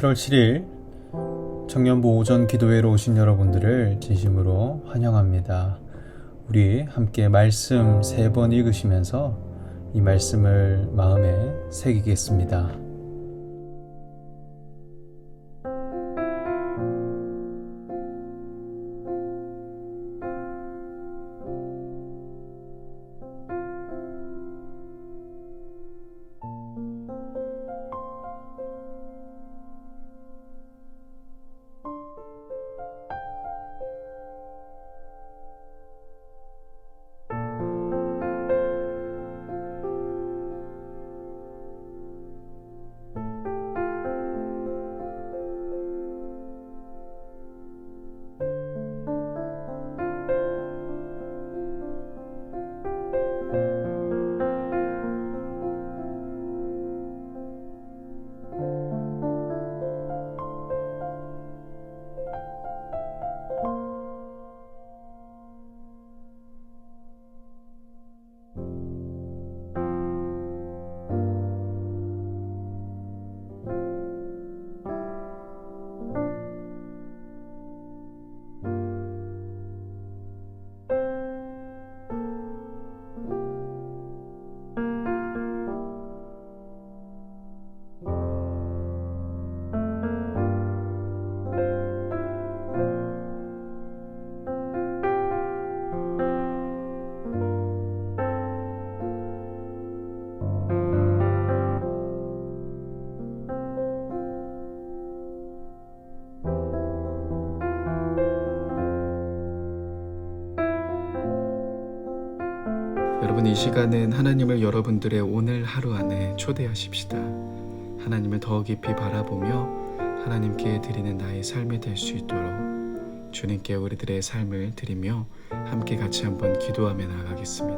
7월 7일 청년부 오전 기도회로 오신 여러분들을 진심으로 환영합니다. 우리 함께 말씀 세 번 읽으시면서 이 말씀을 마음에 새기겠습니다. 여러분 이 시간은 하나님을 여러분들의 오늘 하루 안에 초대하십시다. 하나님을 더 깊이 바라보며 하나님께 드리는 나의 삶이 될 수 있도록 주님께 우리들의 삶을 드리며 함께 같이 한번 기도하며 나가겠습니다.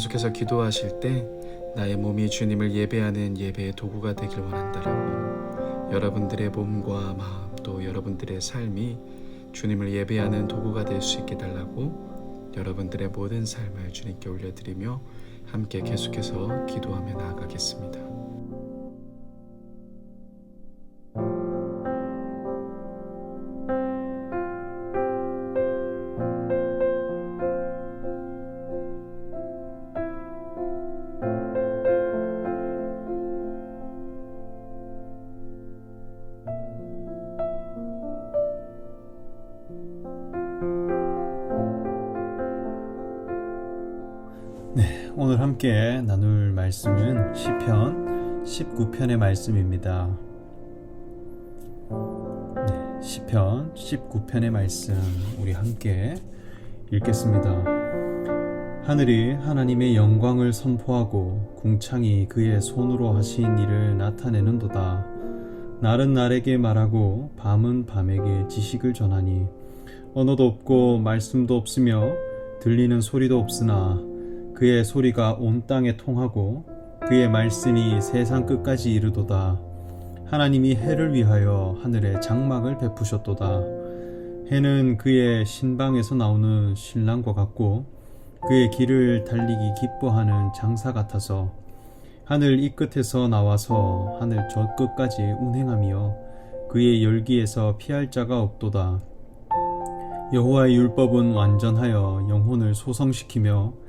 계속해서 기도하실 때 나의 몸이 주님을 예배하는 예배의 도구가 되길 원한다라고 여러분들의 몸과 마음 또 여러분들의 삶이 주님을 예배하는 도구가 될 수 있게 달라고 여러분들의 모든 삶을 주님께 올려드리며 함께 계속해서 기도하며 나아가겠습니다. 함께 나눌 말씀은 시편 19편의 말씀입니다. 네, 시편 19편의 말씀 우리 함께 읽겠습니다. 하늘이 하나님의 영광을 선포하고 궁창이 그의 손으로 하신 일을 나타내는도다. 날은 날에게 말하고 밤은 밤에게 지식을 전하니 언어도 없고 말씀도 없으며 들리는 소리도 없으나 그의 소리가 온 땅에 통하고 그의 말씀이 세상 끝까지 이르도다. 하나님이 해를 위하여 하늘에 장막을 베푸셨도다. 해는 그의 신방에서 나오는 신랑과 같고 그의 길을 달리기 기뻐하는 장사 같아서 하늘 이 끝에서 나와서 하늘 저 끝까지 운행하며 그의 열기에서 피할 자가 없도다. 여호와의 율법은 완전하여 영혼을 소성시키며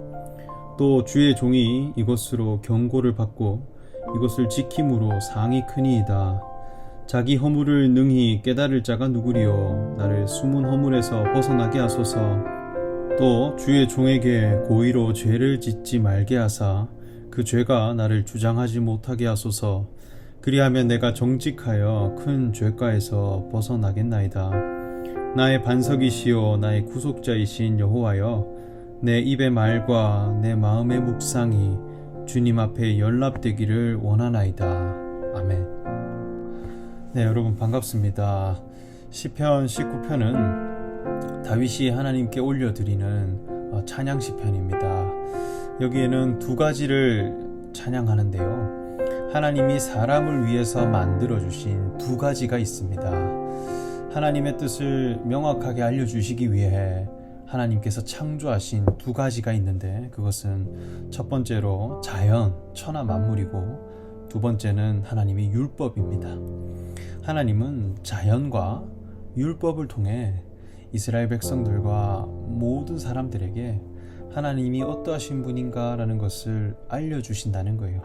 또 주의 종이 이것으로 경고를 받고 이것을 지킴으로 상이 크니이다. 자기 허물을 능히 깨달을 자가 누구리요? 나를 숨은 허물에서 벗어나게 하소서. 또 주의 종에게 고의로 죄를 짓지 말게 하사 그 죄가 나를 주장하지 못하게 하소서. 그리하면 내가 정직하여 큰 죄가에서 벗어나겠나이다. 나의 반석이시요 나의 구속자이신 여호와여 내 입의 말과 내 마음의 묵상이 주님 앞에 연락되기를 원하나이다. 아멘. 네 여러분 반갑습니다. 시편 19편은 다윗이 하나님께 올려드리는 어, 찬양 시편입니다. 여기에는 두 가지를 찬양하는데요. 하나님이 사람을 위해서 만들어 주신 두 가지가 있습니다. 하나님의 뜻을 명확하게 알려 주시기 위해 하나님께서 창조하신 두 가지가 있는데 그것은 첫 번째로 자연, 천하 만물이고 두 번째는 하나님의 율법입니다. 하나님은 자연과 율법을 통해 이스라엘 백성들과 모든 사람들에게 하나님이 어떠하신 분인가라는 것을 알려주신다는 거예요.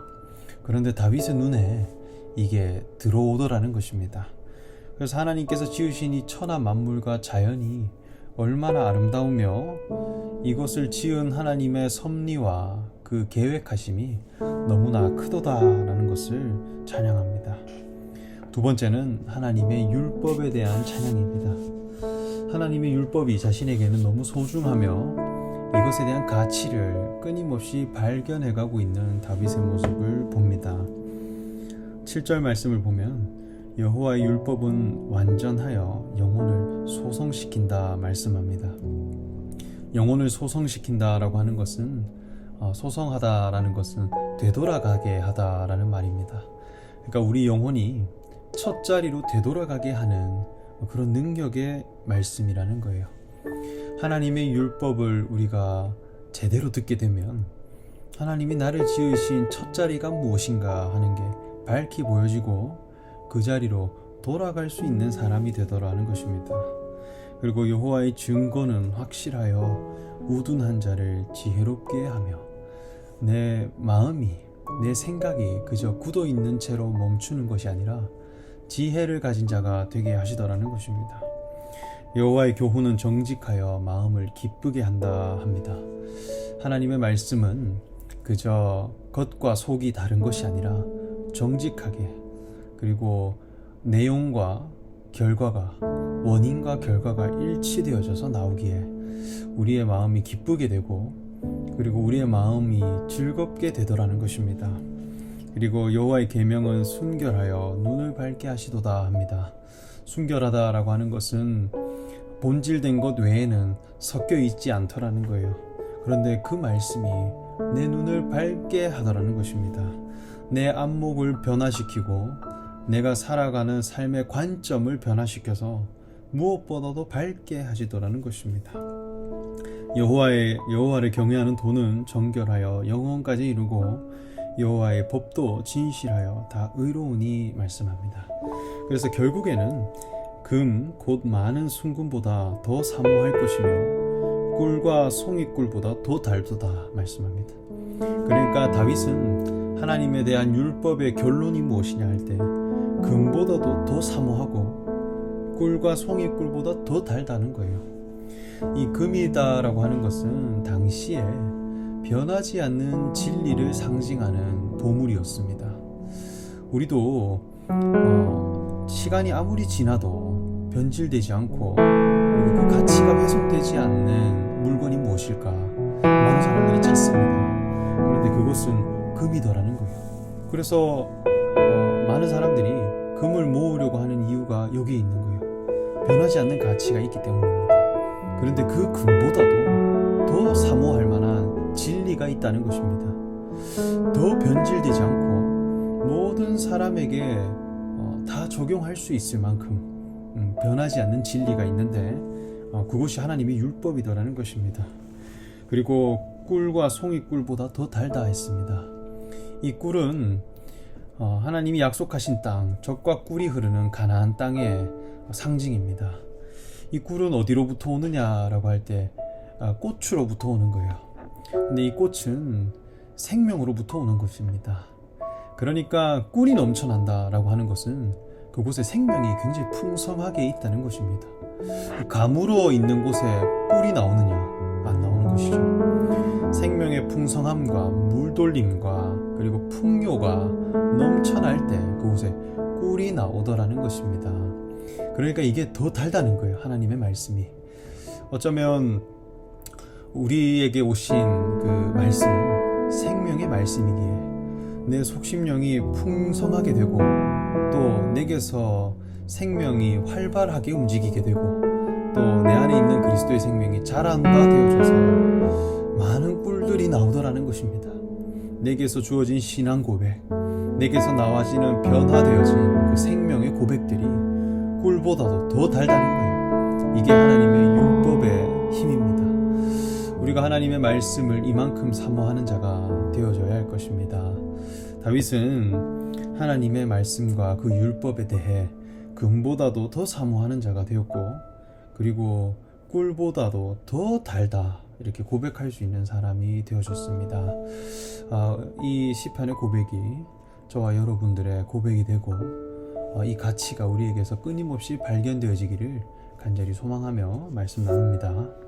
그런데 다윗의 눈에 이게 들어오더라는 것입니다. 그래서 하나님께서 지으신 이 천하 만물과 자연이 얼마나 아름다우며 이것을 지은 하나님의 섭리와 그 계획하심이 너무나 크도다라는 것을 찬양합니다. 두 번째는 하나님의 율법에 대한 찬양입니다. 하나님의 율법이 자신에게는 너무 소중하며 이것에 대한 가치를 끊임없이 발견해가고 있는 다윗의 모습을 봅니다. 7절 말씀을 보면 여호와의 율법은 완전하여 영혼을 소성시킨다 말씀합니다. 영혼을 소성시킨다라고 하는 것은 어, 소성하다라는 것은 되돌아가게 하다라는 말입니다. 그러니까 우리 영혼이 첫 자리로 되돌아가게 하는 그런 능력의 말씀이라는 거예요. 하나님의 율법을 우리가 제대로 듣게 되면 하나님이 나를 지으신 첫 자리가 무엇인가 하는 게 밝히 보여지고 그 자리로 돌아갈 수 있는 사람이 되더라는 것입니다. 그리고 여호와의 증거는 확실하여 우둔한 자를 지혜롭게 하며 내 마음이 내 생각이 그저 굳어 있는 채로 멈추는 것이 아니라 지혜를 가진 자가 되게 하시더라는 것입니다. 여호와의 교훈은 정직하여 마음을 기쁘게 한다 합니다. 하나님의 말씀은 그저 겉과 속이 다른 것이 아니라 정직하게 그리고 내용과 결과가 원인과 결과가 일치되어져서 나오기에 우리의 마음이 기쁘게 되고 그리고 우리의 마음이 즐겁게 되더라는 것입니다. 그리고 여호와의 계명은 순결하여 눈을 밝게 하시도다 합니다. 순결하다라고 하는 것은 본질된 것 외에는 섞여 있지 않더라는 거예요. 그런데 그 말씀이 내 눈을 밝게 하더라는 것입니다. 내 안목을 변화시키고 내가 살아가는 삶의 관점을 변화시켜서 무엇보다도 밝게 하시더라는 것입니다. 여호와의 여호와를 경외하는 돈은 정결하여 영원까지 이루고 여호와의 법도 진실하여 다 의로우니 말씀합니다. 그래서 결국에는 금 곧 많은 순금보다 더 사모할 것이며 꿀과 송이꿀보다 더 달도다 말씀합니다. 그러니까 다윗은 하나님에 대한 율법의 결론이 무엇이냐 할 때 금보다도 더 사모하고 꿀과 송이꿀보다 더 달다는 거예요. 이 금이다라고 하는 것은 당시에 변하지 않는 진리를 상징하는 보물이었습니다. 우리도 어, 시간이 아무리 지나도 변질되지 않고 그 가치가 훼손되지 않는 물건이 무엇일까 많은 사람들이 찾습니다. 그런데 그것은 금이더라는 거예요. 그래서 어, 많은 사람들이 금을 모으려고 하는 이유가 여기에 있는 거예요. 변하지 않는 가치가 있기 때문입니다. 그런데 그 금보다도 더 사모할 만한 진리가 있다는 것입니다. 더 변질되지 않고 모든 사람에게 어, 다 적용할 수 있을 만큼 음, 변하지 않는 진리가 있는데 어, 그것이 하나님의 율법이더라는 것입니다. 그리고 꿀과 송이 꿀보다 더 달다 했습니다. 이 꿀은 어, 하나님이 약속하신 땅, 젖과 꿀이 흐르는 가나안 땅의 상징입니다. 이 꿀은 어디로부터 오느냐라고 할때 아, 꽃으로부터 오는 거예요. 근데 이 꽃은 생명으로부터 오는 것입니다. 그러니까 꿀이 넘쳐난다라고 하는 것은 그곳에 생명이 굉장히 풍성하게 있다는 것입니다. 가물어 있는 곳에 꿀이 나오느냐? 안 나오는 것이죠. 생명의 풍성함과 물돌림과 그리고 풍요가 넘쳐날 때 그곳에 꿀이 나오더라는 것입니다. 그러니까 이게 더 달다는 거예요. 하나님의 말씀이. 어쩌면 우리에게 오신 그 말씀은 생명의 말씀이기에 내 속심령이 풍성하게 되고 또 내게서 생명이 활발하게 움직이게 되고 또 내 안에 있는 그리스도의 생명이 자란바 되어져서 많은 꿀들이 나오더라는 것입니다. 내게서 주어진 신앙 고백, 내게서 나와지는 변화되어진 그 생명의 고백들이 꿀보다도 더 달다는 거예요. 이게 하나님의 율법의 힘입니다. 우리가 하나님의 말씀을 이만큼 사모하는 자가 되어져야 할 것입니다. 다윗은 하나님의 말씀과 그 율법에 대해 금보다도 더 사모하는 자가 되었고, 그리고 꿀보다도 더 달다 이렇게 고백할 수 있는 사람이 되어졌습니다. 아, 이 시편의 고백이 저와 여러분들의 고백이 되고 아, 이 가치가 우리에게서 끊임없이 발견되어지기를 간절히 소망하며 말씀 나눕니다.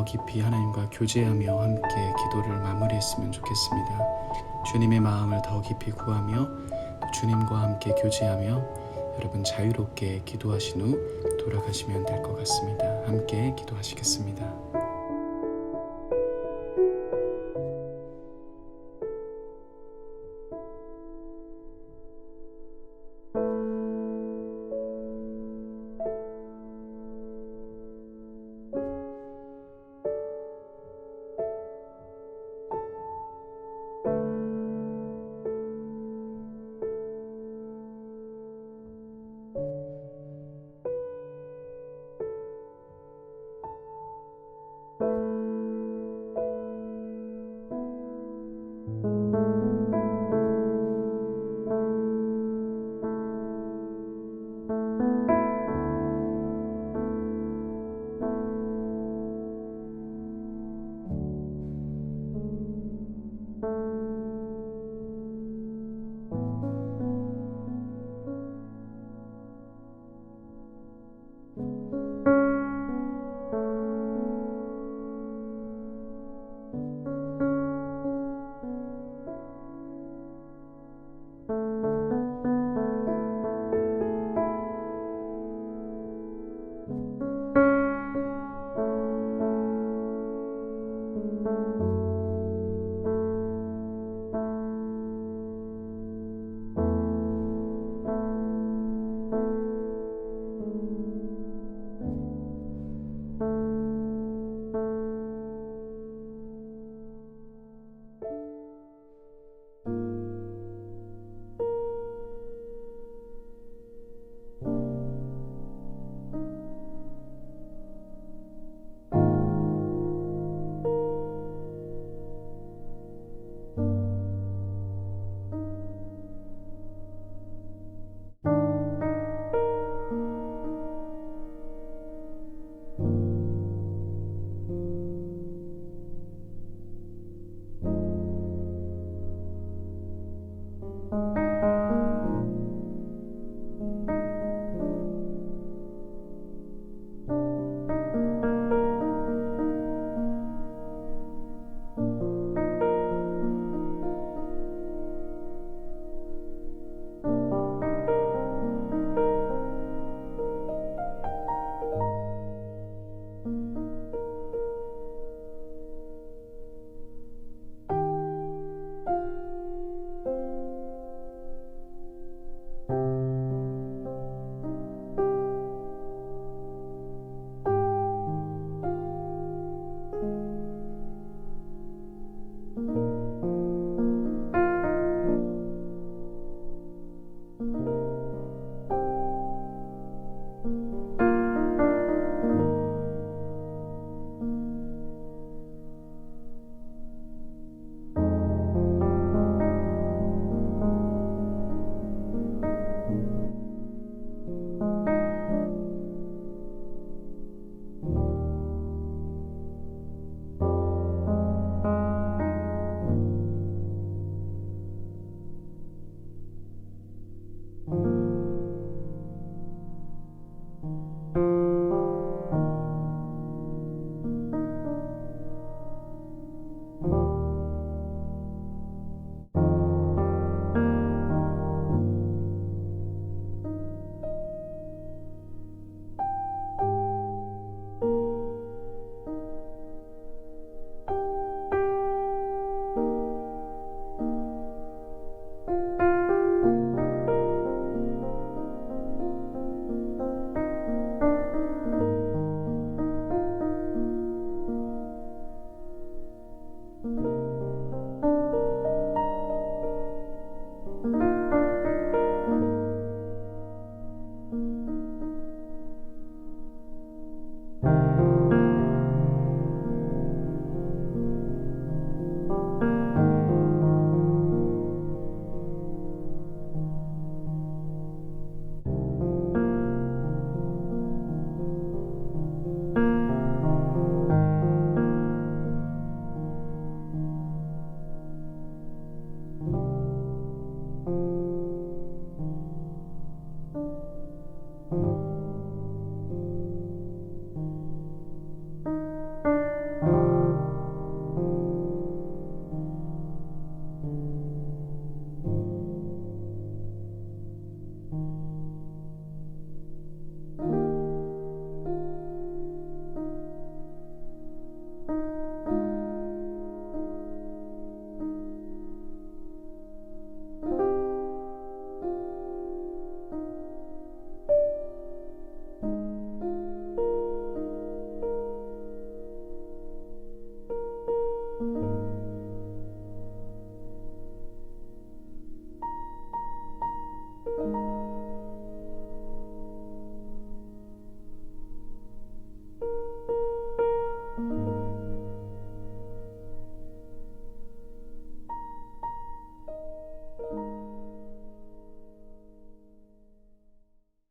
더 깊이 하나님과 교제하며 함께 기도를 마무리했으면 좋겠습니다. 주님의 마음을 더 깊이 구하며 또 주님과 함께 교제하며 여러분 자유롭게 기도하신 후 돌아가시면 될 것 같습니다. 함께 기도하시겠습니다.